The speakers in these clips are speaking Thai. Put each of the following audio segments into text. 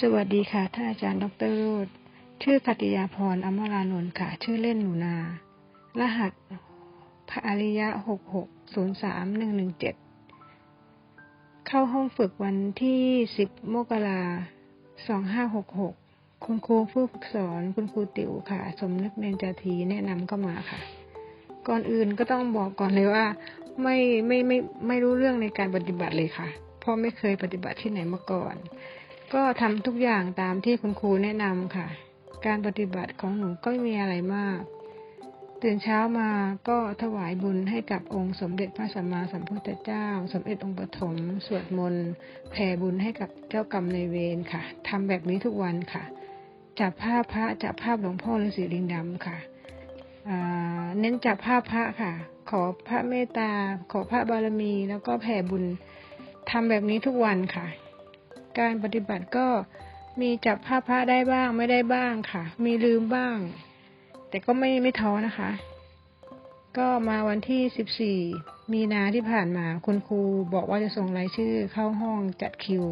สวัสดีค่ะท่านอาจารย์ดรโรธชื่อคติยาพรอมรานนท์ค่ะ ชื่อเล่นหนูนา รหัสพระอริยะหกหกศูนย์สามหนึ่งหนึ่งเจ็ดเข้าห้องฝึกวันที่สิบมกราสองห้าหกหกคุณครูผู้ฝึกสอนคุณครูติ๋วค่ะ สมนึกเนนจาทีแนะนำเข้ามาค่ะ ก่อนอื่นก็ต้องบอกก่อนเลยว่า ไม่ไม่ไม่ไม่รู้เรื่องในการปฏิบัติเลยค่ะ เพราะไม่เคยปฏิบัติที่ไหนมาก่อน ก็ทำทุกอย่างตามที่คุณครูแนะนำค่ะ การปฏิบัติของหนูก็ไม่มีอะไรมาก ตื่นเช้ามาก็ถวายบุญให้กับองค์สมเด็จพระสัมมาสัมพุทธเจ้า สมเด็จองค์ปฐมสวดมนต์แผ่บุญให้กับเจ้ากรรมในเวรค่ะทำแบบนี้ทุกวันค่ะ จับภาพพระจับภาพหลวงพ่อฤาษีลิงดำค่ะเน้นจับภาพพระค่ะ ขอพระเมตตา ขอพระบารมี แล้วก็แผ่บุญทำแบบนี้ทุกวันค่ะ การปฏิบัติก็มีจับภาพพระได้บ้างไม่ได้บ้างค่ะ มีลืมบ้าง แต่ก็ไม่ไม่ท้อนะคะ ก็มาวันที่ 14 มีนาที่ผ่านมาคุณครูบอกว่าจะส่งรายชื่อเข้าห้องจัดคิว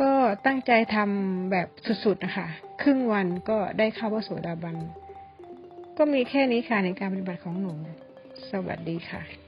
ก็ตั้งใจทำแบบสุดๆนะคะ ครึ่งวันก็ได้เข้าพระโสดาบัน ก็มีแค่นี้ค่ะในการปฏิบัติของหนู สวัสดีค่ะ